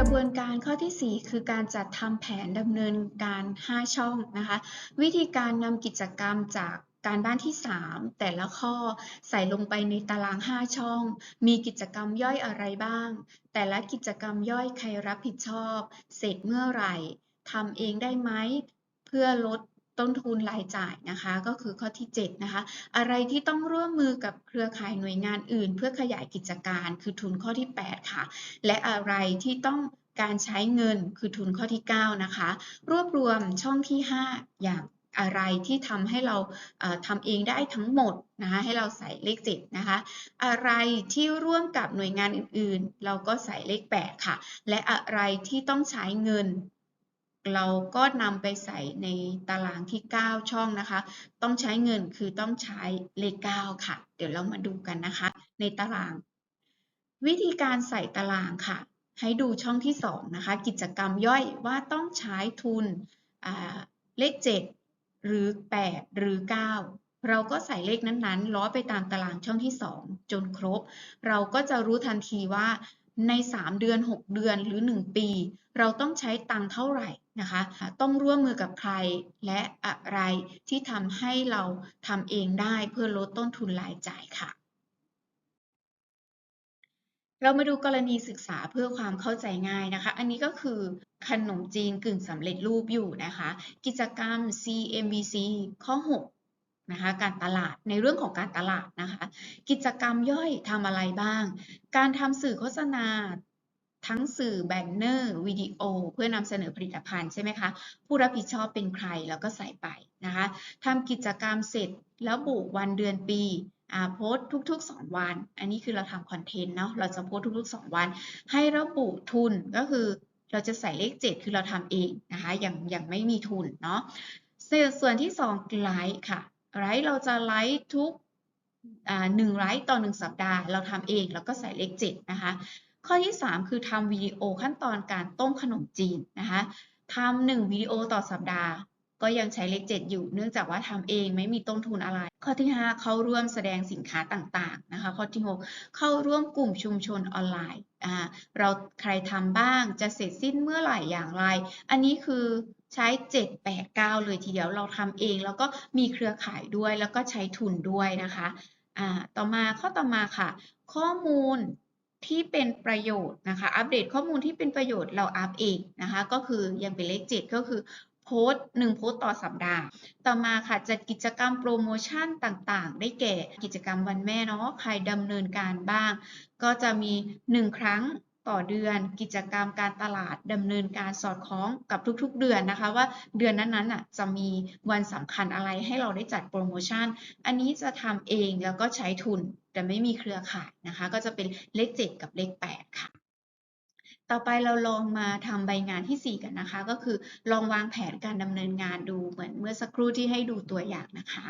ระบวนการข้อทีสี่ 4 คือการจัดทำแผนดำเนินการ 5 ช่องนะคะ วิธีการนำกิจกรรมจากการบ้านที่ 3 แต่ละข้อใส่ลงไปในตาราง 5 ช่อง มีกิจกรรมย่อยอะไรบ้าง แต่ละกิจกรรมย่อยใครรับผิดชอบ เสร็จเมื่อไหร่ทำเองได้ไหม เพื่อลด ต้นทุนรายจ่ายนะคะ ก็คือข้อที่7นะคะ อะไรที่ต้องร่วมมือกับเครือข่ายหน่วยงานอื่น เพื่อขยายกิจการคือทุนข้อที่ 8 ค่ะ และอะไรที่ต้องการใช้เงินคือทุนข้อที่ 9 นะคะ รวบรวมช่องที่ 5 อย่างอะไรที่ทำให้เราทำเองได้ทั้งหมดนะคะให้เราใส่เลข7นะคะ อะไรที่ร่วมกับหน่วยงานอื่นๆ เราก็ใส่เลข 8 ค่ะ และอะไรที่ต้องใช้เงิน เราก็นำไปใส่ในตารางที่ 9 ช่องนะคะ ต้องใช้เงินคือต้องใช้เลข9ค่ะ เดี๋ยวเรามาดูกันนะคะ ในตาราง วิธีการใส่ตารางค่ะ ให้ดูช่องที่ 2 นะคะ กิจกรรมย่อยว่าต้องใช้ทุนเลข 7 หรือ 8 หรือ 9 เราก็ใส่เลขนั้นๆล้อไปตามตารางช่องที่ 2 จนครบ เราก็จะรู้ทันทีว่า ใน 3 เดือน 6 เดือนหรือ 1 ปี เราต้องใช้ตังเท่าไหร่นะคะ ต้องร่วมมือกับใครและอะไรที่ทำให้เราทำเองได้เพื่อลดต้นทุนรายจ่ายค่ะ เรามาดูกรณีศึกษาเพื่อความเข้าใจง่ายนะคะ อันนี้ก็คือขนมจีนกึ่งสำเร็จรูปอยู่นะคะ กิจกรรม CMBC ข้อ 6 นะคะการตลาดในเรื่องของการตลาดนะคะ กิจกรรมย่อยทำอะไรบ้าง การทำสื่อโฆษณาทั้งสื่อแบนเนอร์วิดีโอ เพื่อนำเสนอผลิตภัณฑ์ใช่ไหมคะ ผู้รับผิดชอบเป็นใครแล้วก็ใส่ไปนะคะทำกิจกรรมเสร็จแล้วบุวันเดือนปีอ่าโพสต์ทุก ๆ 2 วัน อันนี้คือเราทำคอนเทนต์เนาะเราจะโพสต์ทุก ๆ 2 วัน ให้ระบุทุนก็คือเราจะใส่เลข 7 คือเราทำเองนะคะอย่างอย่างไม่มีทุนเนาะส่วนที่2ไลค์ค่ะ ไลท์เราจะไลท์ทุกหนึ่งไลท์ต่อ1สัปดาห์ เราทำเองแล้วก็ใส่เลข7นะคะ ข้อที่ 3 คือทำวิดีโอขั้นตอนการต้มขนมจีนนะคะทำหนึ่งวิดีโอต่อสัปดาห์ ก็ยังใช้เลข 7 อยู่ เนื่องจากว่าทำเองไม่มีต้นทุนอะไร ข้อที่ 5 เข้าร่วมแสดงสินค้าต่างๆนะคะข้อที่ 6 เข้าร่วมกลุ่มชุมชนออนไลน์อ่าเราใครทำบ้างจะเสร็จสิ้นเมื่อไหร่อย่างไร อันนี้คือใช้ 7 8 9 เลยทีเดียวเราทำเอง แล้วก็มีเครือข่ายด้วยแล้วก็ใช้ทุนด้วยนะคะอ่าต่อมาข้อต่อมาค่ะ ข้อมูลที่เป็นประโยชน์นะคะ อัปเดตข้อมูลที่เป็นประโยชน์เราอัปเองนะคะ ก็คือยังเป็นเลข 7 ก็คือ โพสต์หนึ่งโพสต์ต่อสัปดาห์ ต่อมาค่ะจัดกิจกรรมโปรโมชั่นต่างๆ ได้แก่กิจกรรมวันแม่เนาะใครดำเนินการบ้าง ก็จะมี 1 ครั้งต่อเดือน กิจกรรมการตลาดดำเนินการสอดคล้องกับทุกๆ เดือนนะคะ ว่าเดือนนั้นๆน่ะจะมีวันสำคัญอะไรให้เราได้จัดโปรโมชั่น อันนี้จะทำเองแล้วก็ใช้ทุนแต่ไม่มีเครือข่ายนะคะ ก็จะเป็นเลข 7 กับเลข 8 ค่ะ ต่อไปเราลองมาทำใบงานที่ 4 กันนะคะ ก็คือลองวางแผนการดำเนินงานดูเหมือนเมื่อสักครู่ที่ให้ดูตัวอย่างนะคะ